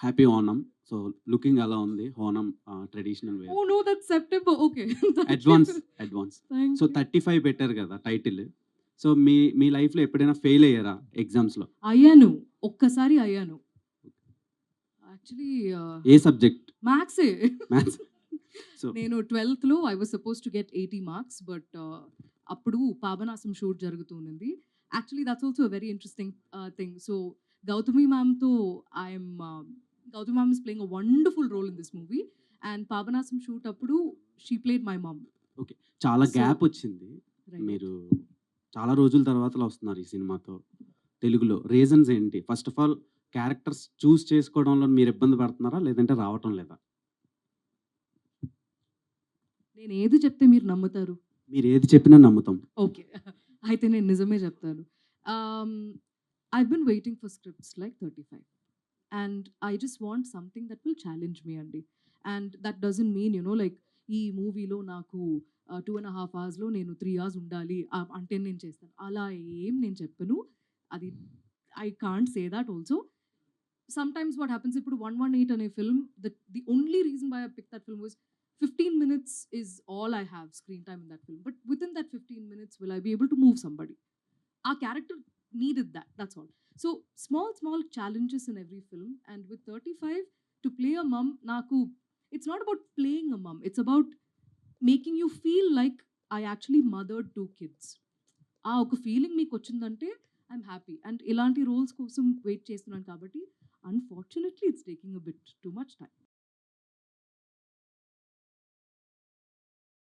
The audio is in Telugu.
హ్యాపీ ఓనం సో లుకింగ్ అలా ఉంది. Onam traditional Oh no, that's September. Okay. Thank advance. Advance. So. Thirty five పెట్టారు కదా టైటిల్. సో మీ మీ లైఫ్లో ఎప్పుడైనా ఫెయిల్ అయ్యారా ఎగ్జామ్స్లో? అయ్యాను. ఒక్కసారి అయ్యాను. యాక్చువల్లీ ఏ సబ్జెక్ట్? మ్యాథ్సే. మ్యాథ్స్. సో నేను ట్వెల్త్లో I was suppose to get eighty marks but అప్పుడు పాపనాశం షూట్ జరుగుతూ ఉన్నది actually that's also very interesting thing. So Gautami మ్యామ్తో I'm Gautami ma'am is playing a wonderful role in this movie and Papanasam shoot అప్పుడు షీ ప్లేడ్ మై మమ్ చాలా So- గ్యాప్ వచ్చింది. మీరు చాలా రోజుల తర్వాత వస్తున్నారు ఈ సినిమాతో. తెలుగులో రీజన్స్ ఏంటి? First of all characters choose చేసుకోవడంలో మీరు ఇబ్బంది పడుతున్నారా? లేదంటే రావటం లేదా? నేను ఏది చెప్తే మీరు నమ్ముతారు? మీరు ఏది చెప్పినా నమ్ముతాం. ఓకే అయితే నేను నిజమే చెప్తాను. I been waiting for scripts like thirty five and I just want something that will challenge me అండి and that doesn't mean you know like ఈ మూవీలో నాకు టూ అండ్ హాఫ్ అవర్స్లో నేను త్రీ అవర్స్ ఉండాలి అంటే నేను చేస్తాను అలా ఏం నేను చెప్పను అది I can't say that also sometimes what happens ఇప్పుడు వన్ వన్ ఎయిట్ అనే film the the only reason by I pick that film was 15 minutes is all I have screen time in that film. But within that 15 minutes, will I be able to move somebody? Our character needed that. That's all. So small, small challenges in every film. And with 35, to play a mum, naku, it's not about playing a mum. It's about making you feel like I actually mothered two kids. ఆ ఒక ఫీలింగ్ మీకు వచ్చిందంటే ఐఎమ్ హ్యాపీ అండ్ ఇలాంటి రోల్స్ కోసం వెయిట్ చేస్తున్నాను కాబట్టి unfortunately it's taking a bit too much time